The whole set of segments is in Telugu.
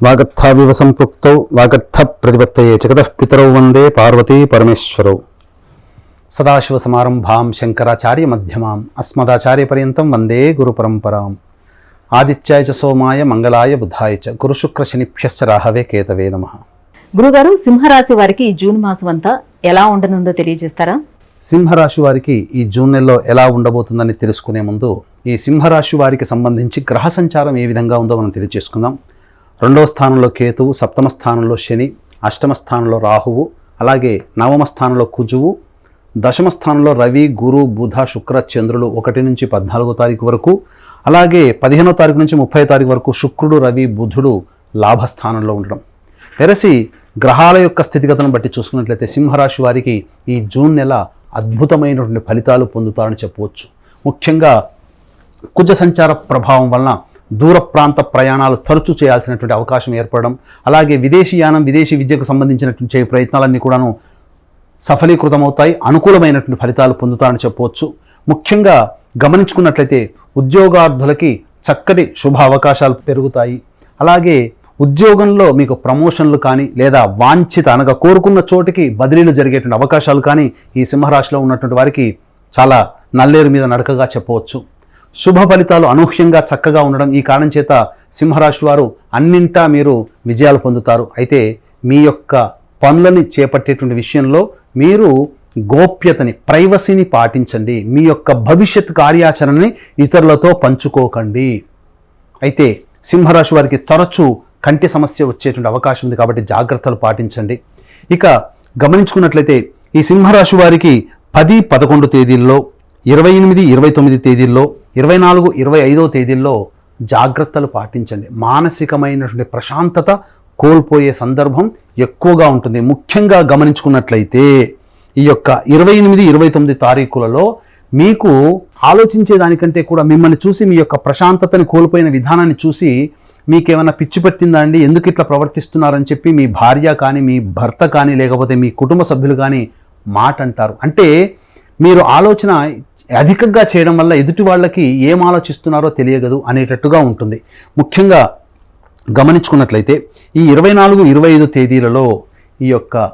వాగర్థావివ సంపృక్తౌ వాగర్థ ప్రతిపత్తయే జగతః పితరౌ వందే పార్వతీ పరమేశ్వరౌ సదాశివసమారంభాం శంకరాచార్య మధ్యమాం అస్మదాచార్యపర్యంతం వందే గురు పరంపరాం ఆదిత్యాయ చ సోమాయ మంగళాయ బుధాయ చ గురుశుక్రశనిభ్యశ్చ రాహవే కేతవే నమ గురుగారు సింహరాశి వారికి ఈ జూన్ మాసం అంతా ఎలా ఉండనుందో తెలియజేస్తారా? సింహరాశి వారికి ఈ జూన్ నెలలో ఎలా ఉండబోతుందని తెలుసుకునే ముందు ఈ సింహరాశి వారికి సంబంధించి గ్రహ సంచారం ఏ విధంగా ఉందో మనం తెలియజేసుకుందాం. రెండవ స్థానంలో కేతువు సప్తమ స్థానంలో శని అష్టమ స్థానంలో రాహువు అలాగే నవమ స్థానంలో కుజువు దశమ స్థానంలో రవి గురు బుధ శుక్ర చంద్రులు ఒకటి నుంచి పద్నాలుగో తారీఖు వరకు అలాగే పదిహేనో తారీఖు నుంచి ముప్పై తారీఖు వరకు శుక్రుడు రవి బుధుడు లాభస్థానంలో ఉండడం. వెరసి గ్రహాల యొక్క స్థితిగతులను బట్టి చూసుకున్నట్లయితే సింహరాశి వారికి ఈ జూన్ నెల అద్భుతమైనటువంటి ఫలితాలు పొందుతారని చెప్పవచ్చు. ముఖ్యంగా కుజ సంచార ప్రభావం వలన దూర ప్రాంత ప్రయాణాలు తరచూ చేయాల్సినటువంటి అవకాశం ఏర్పడడం అలాగే విదేశీ యానం విదేశీ విద్యకు సంబంధించినటువంటి ప్రయత్నాలన్నీ కూడాను సఫలీకృతమవుతాయి అనుకూలమైనటువంటి ఫలితాలు పొందుతారని చెప్పవచ్చు. ముఖ్యంగా గమనించుకున్నట్లయితే ఉద్యోగార్థులకి చక్కటి శుభ అవకాశాలు పెరుగుతాయి. అలాగే ఉద్యోగంలో మీకు ప్రమోషన్లు కానీ లేదా వాంఛిత అనగా కోరుకున్న చోటికి బదిలీలు జరిగేటువంటి అవకాశాలు కానీ ఈ సింహరాశిలో ఉన్నటువంటి వారికి చాలా నల్లేరు మీద నడకగా చెప్పవచ్చు. శుభ ఫలితాలు అనూహ్యంగా చక్కగా ఉండడం ఈ కారణం చేత సింహరాశి వారు అన్నింటా మీరు విజయాలు పొందుతారు. అయితే మీ యొక్క పనులని చేపట్టేటువంటి విషయంలో మీరు గోప్యతని ప్రైవసీని పాటించండి. మీ యొక్క భవిష్యత్ కార్యాచరణని ఇతరులతో పంచుకోకండి. అయితే సింహరాశి వారికి తరచూ కంటి సమస్య వచ్చేటువంటి అవకాశం ఉంది కాబట్టి జాగ్రత్తలు పాటించండి. ఇక గమనించుకున్నట్లయితే ఈ సింహరాశి వారికి పది పదకొండు తేదీల్లో ఇరవై ఎనిమిది ఇరవై తొమ్మిది తేదీల్లో ఇరవై నాలుగు ఇరవై ఐదో తేదీల్లో జాగ్రత్తలు పాటించండి. మానసికమైనటువంటి ప్రశాంతత కోల్పోయే సందర్భం ఎక్కువగా ఉంటుంది. ముఖ్యంగా గమనించుకున్నట్లయితే ఈ యొక్క ఇరవై ఎనిమిది ఇరవై తొమ్మిది తారీఖులలో మీకు ఆలోచించే దానికంటే కూడా మిమ్మల్ని చూసి మీ యొక్క ప్రశాంతతని కోల్పోయిన విధానాన్ని చూసి మీకేమైనా పిచ్చి పట్టిందా అండి? ఎందుకు ఇట్లా ప్రవర్తిస్తున్నారని చెప్పి మీ భార్య కానీ మీ భర్త కానీ లేకపోతే మీ కుటుంబ సభ్యులు కానీ మాట అంటారు అంటే మీరు ఆలోచన అధికంగా చేయడం వల్ల ఎదుటి వాళ్ళకి ఏం ఆలోచిస్తున్నారో తెలియగదు అనేటట్టుగా ఉంటుంది. ముఖ్యంగా గమనించుకున్నట్లయితే ఈ ఇరవై నాలుగు ఇరవై ఐదు తేదీలలో ఈ యొక్క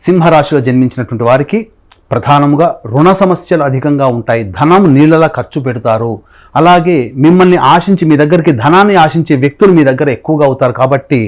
సింహరాశిలో జన్మించినటువంటి వారికి ప్రధానముగా రుణ సమస్యలు అధికంగా ఉంటాయి. ధనం నీళ్ళలా ఖర్చు పెడతారు. అలాగే మిమ్మల్ని ఆశించి మీ దగ్గరికి ధనాన్ని ఆశించే వ్యక్తులు మీ దగ్గర ఎక్కువగా అవుతారు. కాబట్టి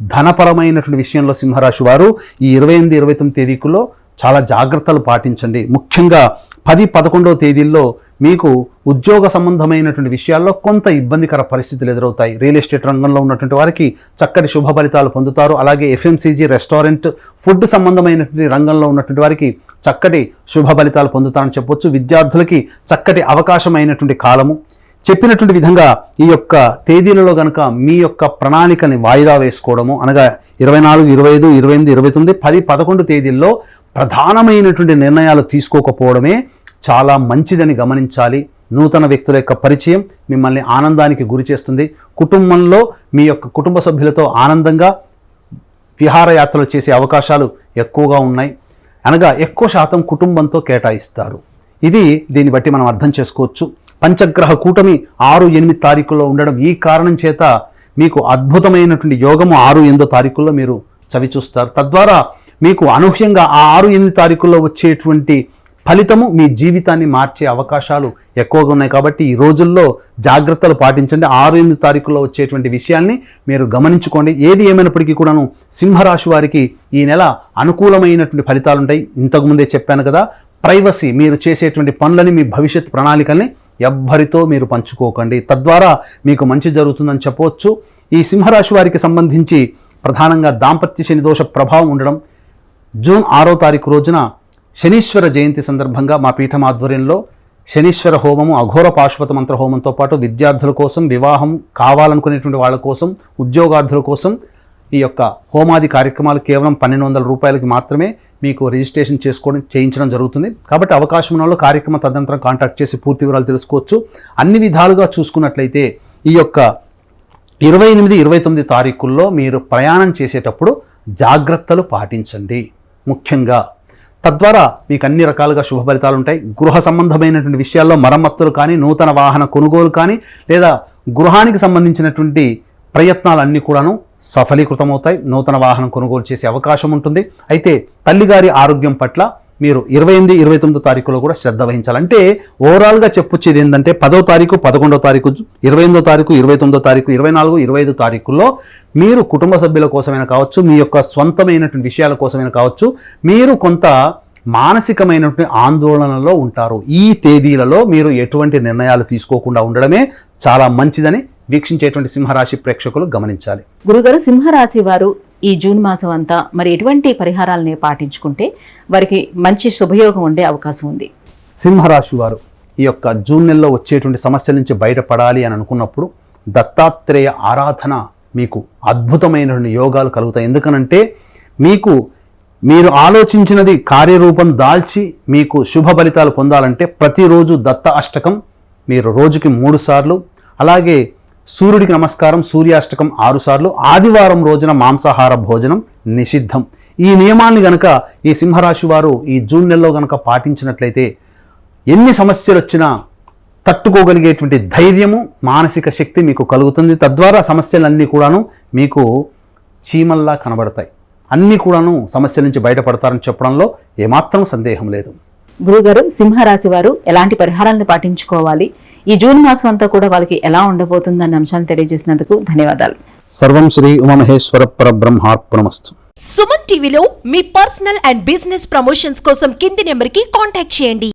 ధనపరమైనటువంటి విషయంలో సింహరాశి వారు ఈ ఇరవై ఎనిమిది ఇరవై తొమ్మిది తేదీకులో చాలా జాగ్రత్తలు పాటించండి. ముఖ్యంగా పది పదకొండవ తేదీల్లో మీకు ఉద్యోగ సంబంధమైనటువంటి విషయాల్లో కొంత ఇబ్బందికర పరిస్థితులు ఎదురవుతాయి. రియల్ ఎస్టేట్ రంగంలో ఉన్నటువంటి వారికి చక్కటి శుభ ఫలితాలు పొందుతారు. అలాగే ఎఫ్ఎంసీజీ రెస్టారెంట్ ఫుడ్ సంబంధమైనటువంటి రంగంలో ఉన్నటువంటి వారికి చక్కటి శుభ ఫలితాలు పొందుతారని చెప్పొచ్చు. విద్యార్థులకి చక్కటి అవకాశమైనటువంటి కాలము. చెప్పినటువంటి విధంగా ఈ యొక్క తేదీలలో గనక మీ యొక్క ప్రణాళికని వాయిదా వేసుకోవడము అనగా ఇరవై నాలుగు ఇరవై ఐదు ఇరవై ఎనిమిది ఇరవై తొమ్మిది పది పదకొండు తేదీల్లో ప్రధానమైనటువంటి నిర్ణయాలు తీసుకోకపోవడమే చాలా మంచిదని గమనించాలి. నూతన వ్యక్తుల యొక్క పరిచయం మిమ్మల్ని ఆనందానికి గురి చేస్తుంది. కుటుంబంలో మీ యొక్క కుటుంబ సభ్యులతో ఆనందంగా విహారయాత్రలు చేసే అవకాశాలు ఎక్కువగా ఉన్నాయి. అనగా ఎక్కువ శాతం కుటుంబంతో కేటాయిస్తారు. ఇది దీన్ని బట్టి మనం అర్థం చేసుకోవచ్చు. పంచగ్రహ కూటమి ఆరు ఎనిమిది తారీఖుల్లో ఉండడం ఈ కారణం చేత మీకు అద్భుతమైనటువంటి యోగము ఆరు ఎనిమిదో తారీఖుల్లో మీరు చవి చూస్తారు తద్వారా మీకు అనూహ్యంగా ఆ ఆరు ఎనిమిది తారీఖుల్లో వచ్చేటువంటి ఫలితము మీ జీవితాన్ని మార్చే అవకాశాలు ఎక్కువగా ఉన్నాయి కాబట్టి ఈ రోజుల్లో జాగ్రత్తలు పాటించండి. ఆరు ఎనిమిది తారీఖుల్లో వచ్చేటువంటి విషయాల్ని మీరు గమనించుకోండి. ఏది ఏమైనప్పటికీ కూడాను సింహరాశి వారికి ఈ నెల అనుకూలమైనటువంటి ఫలితాలు ఉంటాయి. ఇంతకుముందే చెప్పాను కదా ప్రైవసీ మీరు చేసేటువంటి పనులని మీ భవిష్యత్ ప్రణాళికల్ని ఎవ్వరితో మీరు పంచుకోకండి. తద్వారా మీకు మంచి జరుగుతుందని చెప్పవచ్చు. ఈ సింహరాశి వారికి సంబంధించి ప్రధానంగా దాంపత్య శని దోష ప్రభావం ఉండడం జూన్ ఆరో తారీఖు రోజున శనీశ్వర జయంతి సందర్భంగా మా పీఠం ఆధ్వర్యంలో శనీశ్వర హోమము అఘోర పాశుపత మంత్ర హోమంతో పాటు విద్యార్థుల కోసం వివాహం కావాలనుకునేటువంటి వాళ్ళ కోసం ఉద్యోగార్థుల కోసం ఈ యొక్క హోమాది కార్యక్రమాలు కేవలం పన్నెండు వందల రూపాయలకి మాత్రమే మీకు రిజిస్ట్రేషన్ చేసుకోవడం చేయించడం జరుగుతుంది. కాబట్టి అవకాశం ఉన్న వాళ్ళు కార్యక్రమ తదనంతరం కాంటాక్ట్ చేసి పూర్తి వివరాలు తెలుసుకోవచ్చు. అన్ని విధాలుగా చూసుకున్నట్లయితే ఈ యొక్క ఇరవై ఎనిమిది ఇరవై తొమ్మిది తారీఖుల్లో మీరు ప్రయాణం చేసేటప్పుడు జాగ్రత్తలు పాటించండి. ముఖ్యంగా. తద్వారా మీకు అన్ని రకాలుగా శుభ ఫలితాలు ఉంటాయి. గృహ సంబంధమైనటువంటి విషయాల్లో మరమ్మత్తులు కానీ నూతన వాహన కొనుగోలు కానీ లేదా గృహానికి సంబంధించినటువంటి ప్రయత్నాలన్నీ కూడాను సఫలీకృతమవుతాయి. నూతన వాహనం కొనుగోలు చేసే అవకాశం ఉంటుంది. అయితే తల్లిగారి ఆరోగ్యం పట్ల మీరు ఇరవై ఎనిమిది ఇరవై తొమ్మిదో తారీఖులో కూడా శ్రద్ధ వహించాలి అంటే ఓవరాల్గా చెప్పొచ్చేది ఏంటంటే పదో తారీఖు పదకొండో తారీఖు ఇరవై ఎనిమిదో తారీఖు ఇరవై తొమ్మిదో తారీఖు ఇరవై నాలుగు ఇరవై ఐదు తారీఖుల్లో మీరు కుటుంబ సభ్యుల కోసమైనా కావచ్చు మీ యొక్క స్వంతమైనటువంటి విషయాల కోసమైనా కావచ్చు మీరు కొంత మానసికమైనటువంటి ఆందోళనలో ఉంటారు. ఈ తేదీలలో మీరు ఎటువంటి నిర్ణయాలు తీసుకోకుండా ఉండడమే చాలా మంచిదని వీక్షించేటువంటి సింహరాశి ప్రేక్షకులు గమనించాలి. గురుగారు సింహరాశి వారు ఈ జూన్ మాసం అంతా మరి ఎటువంటి పరిహారాలని పాటించుకుంటే వారికి మంచి శుభయోగం ఉండే అవకాశం ఉంది. సింహరాశి వారు ఈ యొక్క జూన్ నెలలో వచ్చేటువంటి సమస్యల నుంచి బయటపడాలి అని అనుకున్నప్పుడు దత్తాత్రేయ ఆరాధన మీకు అద్భుతమైనటువంటి యోగాలు కలుగుతాయి. ఎందుకనంటే మీకు మీరు ఆలోచించినది కార్యరూపం దాల్చి మీకు శుభ ఫలితాలు పొందాలంటే ప్రతిరోజు దత్త అష్టకం మీరు రోజుకి మూడు సార్లు అలాగే సూర్యుడికి నమస్కారం సూర్యాష్టకం ఆరుసార్లు ఆదివారం రోజున మాంసాహార భోజనం నిషిద్ధం. ఈ నియమాన్ని గనక ఈ సింహరాశి వారు ఈ జూన్ నెలలో గనక పాటించినట్లయితే ఎన్ని సమస్యలు వచ్చినా తట్టుకోగలిగేటువంటి ధైర్యము మానసిక శక్తి మీకు కలుగుతుంది. తద్వారా సమస్యలన్నీ కూడాను మీకు చీమల్లా కనబడతాయి. అన్నీ కూడాను సమస్యల నుంచి బయటపడతారని చెప్పడంలో ఏమాత్రం సందేహం లేదు. గురుగారు సింహరాశి వారు ఎలాంటి పరిహారాలను పాటించుకోవాలి? ఈ జూన్ మాసం అంతా కూడా వాళ్ళకి ఎలా ఉండబోతుందన్న అంశాన్ని తెలియజేసినందుకు ధన్యవాదాలు. సర్వం శ్రీ ఉమామహేశ్వర పరబ్రహ్మార్పణమస్తు. సుమన్ టీవీలో మీ పర్సనల్ అండ్ బిజినెస్ ప్రమోషన్స్ కోసం కింది నెంబర్కి కాంటాక్ట్ చేయండి.